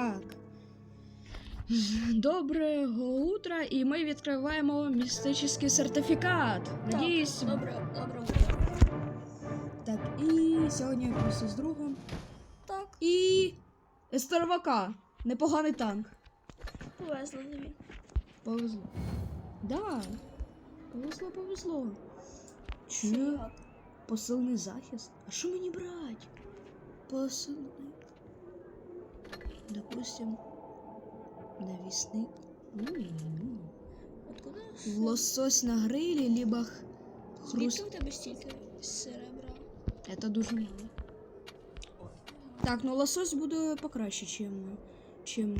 Так. Доброго утра, і ми відкриваємо містичний сертифікат. Надіюсь. Добре, добре. Так, і сьогодні я просто з другом. Так, І Естервака. Непоганий танк. повезло тобі. Повезло. Да. Повезло, повезло. Чи Як? посильний захист? А що мені брати? Посильний. Допустим, навісний. М. Откуда? Лосось на грилі, либо хруст. Это дуже мало. Так, ну лосось буде покраще, чим, чим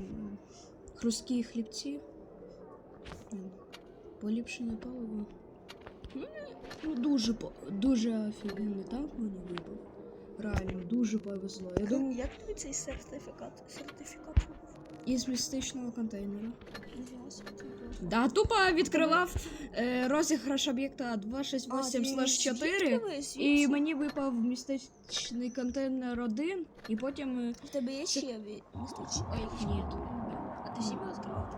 хрусткі хлібці. М, Поліпшене паливо. Ну, дуже, дуже офігенний танк мені випав. Реально, дуже повезло. Я думаю, як тобі цей сертифікат? Сертифікат із містичного контейнера. Да, тупо відкривав е, розіграш об'єкта А, 268 ти 4 звідки і Звідси? мені випав містичний контейнер 1, і потім. е, В тебе є ще ві- містичні? Ой, Ні. а ти всі відкривав?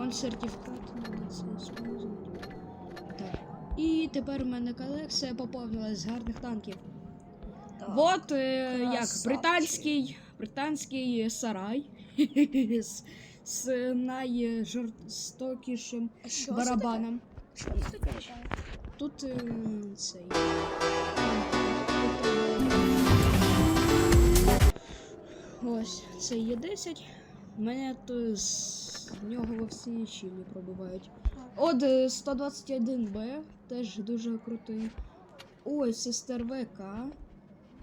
Он сертифікат надо це. Так. І тепер у мене колекція поповнилась з гарних танків. Так. Вот е, як красавчик. британський, британський сарай з, з найжорстокішим А що барабаном. Це? Що це таке? Тут е, цей. Ось, це є 10. Мене то з нього во всі щілі пробивають. От е, 121Б, теж дуже крутий. Ось сестер ВК.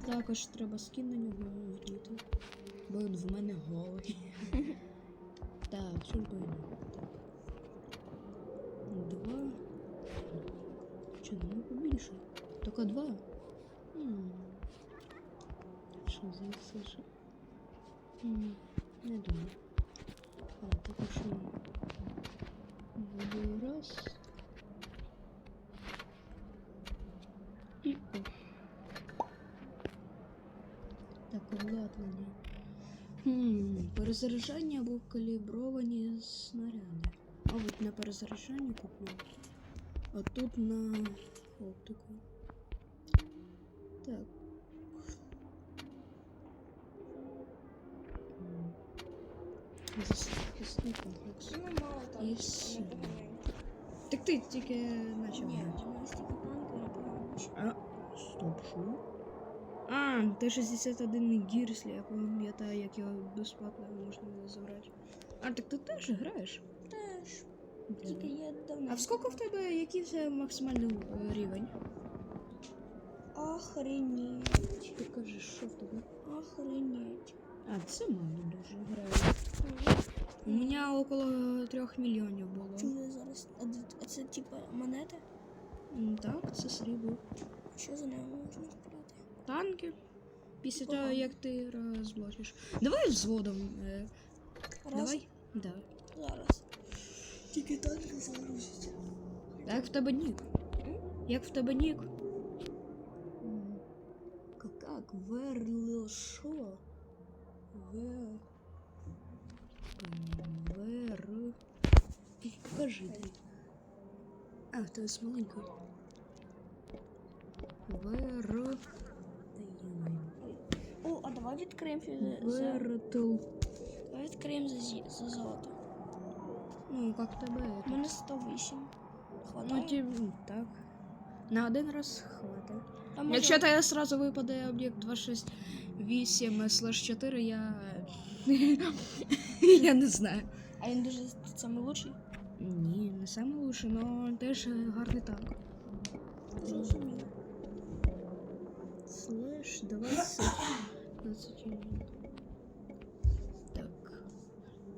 Також треба скін на нього вдіти. Бо він в мене голий. Так. Так. Два. Чи не побільше? Тільки два. Що за ж? Не думаю. А, так що буде раз. І о. Так, обладнання. Хм, перезаряджання або калібровані снаряди. Мабуть, на перезаряджання куплю. А тут на оптику. Так. М. Захисний комплекс. Ну, мало там. І не все. Ти тільки почав грати. А, стоп, що? А, Т-61 Гірслі, я пам'ятаю, як його безплатно можна було забрати. А, так ти теж граєш? Теж. Тільки є давно. А в скільки в тебе який це максимальний рівень? Охренеть. Покажи, що в тебе? Охренеть. А, це мало дуже граю. У мене около трьох мільйонів було. Чому зараз? А це типа монета? М, Так, це срібло. Що за нею можна купляти? Танки. Після Ага. того, як ти розблочиш. Давай взводом. е, Раз. Давай. Да. Зараз. Тільки танки загрузяться. Як в тебе нік? Як в тебе нік? Как Верло шо? Вер... Вер... Покажи дай. А, в тебе смоленько. Вер... Та йо-моє. О, а давай відкриємо за, за... Вертл. Давай відкриємо за, зі- за золото. Ну, как в тебе У это? мене 108. Ну, Хватає? ті, так. На один раз хватить. А може- Якщо тебе сразу випаде об'єкт 268 слеш 4, я. я не знаю. А він дуже самий лучший? Ні, не саме лучше, але теж гарний танк. Зрозуміло. Слеш 20. 21. Так.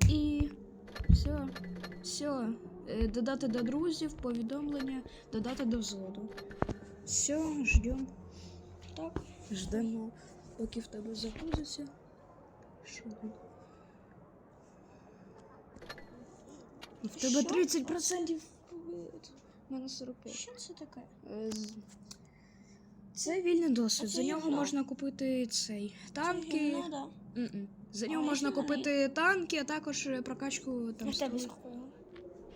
І все. Все. Е, Додати до друзів, повідомлення, додати до взводу. Все, ждем. Так. Ждемо, поки в тебе загрузиться. Що? В тебе 30%. У мене 45. Що це таке? Е, Це вільний досвід. За нього можна купити цей танки. Ну, да. За нього можна купити танки, а також е, прокачку там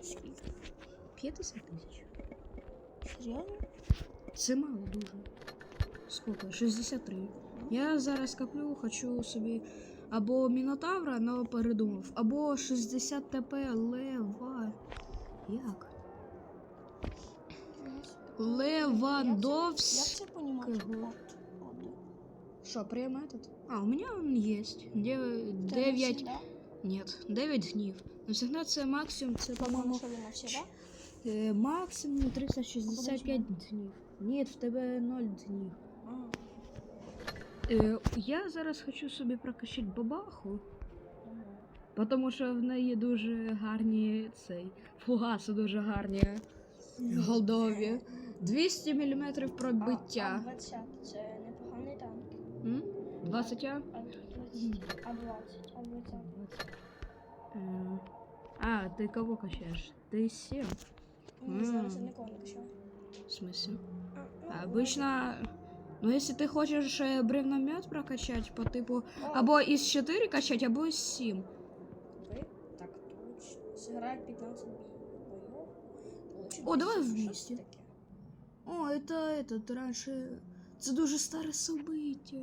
скільки? Скільки? 50 тисяч. Серйозно? Це мало дуже. Скільки? 63. Я зараз коплю, хочу собі або Мінотавра, але передумав, або 60 ТП Лева. Як? Левандовський. Як це понімати? Кого? От, от, да. Что, прям этот? А, у меня он есть. Де- Це Дев'ять. навсегда? Нет, 9 днів. Навсегда це максимум, це, По-моєму, е, максимум 365 днів. Ні, в тебе 0 днів. Е, я зараз хочу собі прокачати бабаху, тому що в неї дуже гарні цей. Фугаси дуже гарні. Голдові. 200 мм пробиття. А, а 20 це непоганий танк. М? 20 а? А 20, а 20, а 20. Е, А, ти кого качаєш? Ти 7. Ні, зараз я М. нікого не качаю. В смысле? А, ну, Обычно, ну если ты хочешь э, бревномет прокачать по типу, о, або із 4 качать, або із 7. ви? Так, точно. Зіграють 15 бойов. Получить О, давай 10. Що вместе. це таке? О, это этот раньше. Це дуже старе собиття.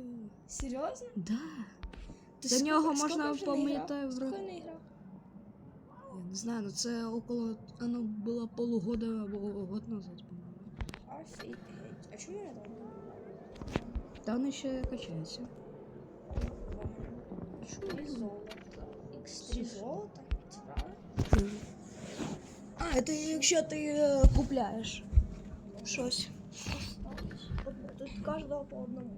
Серйозно? Да. Ти До нього можна пам'ятаю в не? Я не знаю, ну це около. Оно було полугода або год назад, по-моєму. Офігеть. А чому я там? Та вони ще качаються. Три золота. X3 золота? Це правда? А, це якщо ти е, купляєш щось. Тут кожного по одному.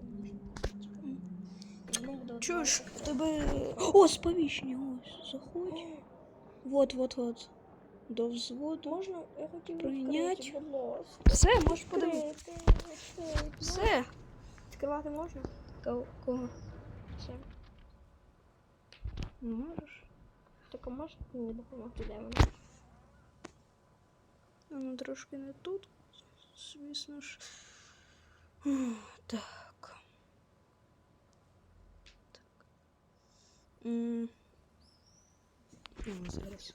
До Чуєш, в тебе. О, сповіщення, ось, заходь. Вот, вот, вот. До взводу. Можна, я хотів ласка. Все, можеш подивитися. Все. Відкривати можна? Кого? Все. Можеш. Тільки можна мені допомогти, де вона? Воно трошки не тут. Звісно ж. Так. Так. М. Ну, зараз.